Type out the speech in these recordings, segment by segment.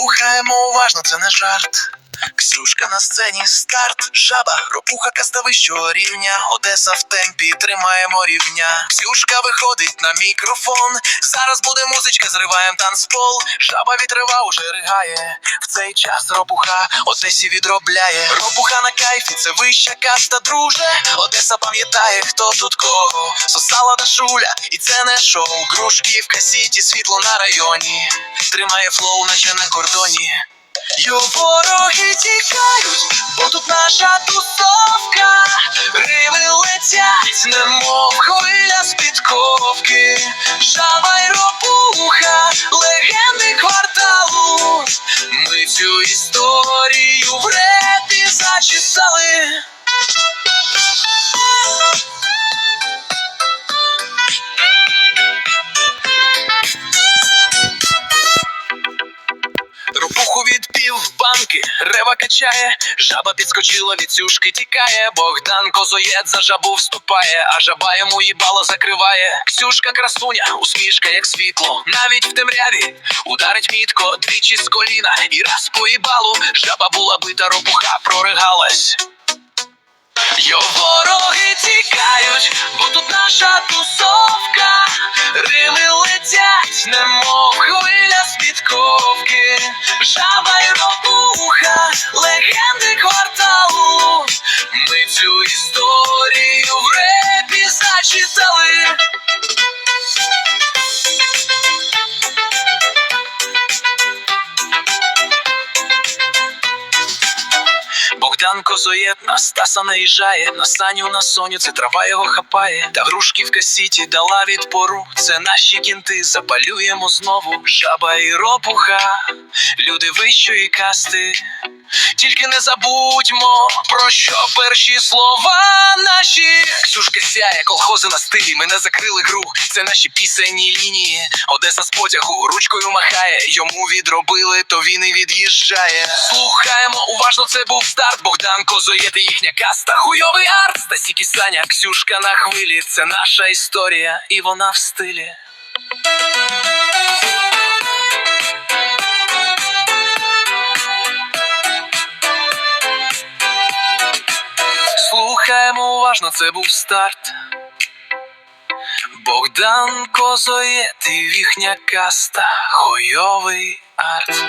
Слухаємо уважно, це не жарт. Ксюшка на сцені старт, жаба, ропуха каста вищого рівня. Одеса в темпі, тримаємо рівня. Ксюшка виходить на мікрофон. Зараз буде музичка, зриваєм танцпол. Жаба вітрива уже ригає. В цей час ропуха Одесі відробляє. Ропуха на кайфі, це вища каста, друже. Одеса пам'ятає, хто тут кого. Сосала Дашуля, і це не шоу. Грушківка, сіті, світло на районі. Тримає флоу, наче на кордоні. Йо вороги тікають, бо тут наша тусовка. Рими летять, немов хвиля з підковки. Жаба й ропуха, легенди кварталу. Ми цю історію в репі зачесали. В рева качає, жаба підскочила від сюшки, тікає. Богдан козоєд за жабу вступає, а жаба йому їбало закриває. Ксюшка красуня, усмішка, як світло. Навіть в темряві ударить мітко двічі з коліна. І раз по їбалу жаба була бита, ропуха проригалась. Йо вороги тікають, бо тут наша тусовка. Рими Богдан Козоєд на Стаса наїжджає, на Саню на Соню, це трава його хапає. Та грушківка Сіті дала відпору. Це наші кінти, запалюємо знову. Жаба і ропуха, люди вищої касти. Тільки не забудьмо, про що перші слова наші. Ксюшка сяє, колхози на стилі, ми не закрили гру. Це наші пісенні лінії. Одеса з потягу ручкою махає. Йому відробили, то він і від'їжджає. Слухаємо, уважно це був старт. Богдан Козоєд і їхня каста. Хуйовий арт. Стасі Кісаня, Ксюшка на хвилі. Це наша історія, і вона в стилі. Слухаємо уважно, це був старт. Богдан Козоєт і їхня каста, хуйовий арт.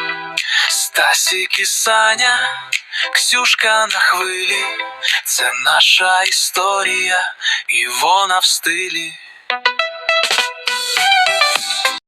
Стасі Кісаня, Ксюшка на хвилі. Це наша історія, і вона в стилі.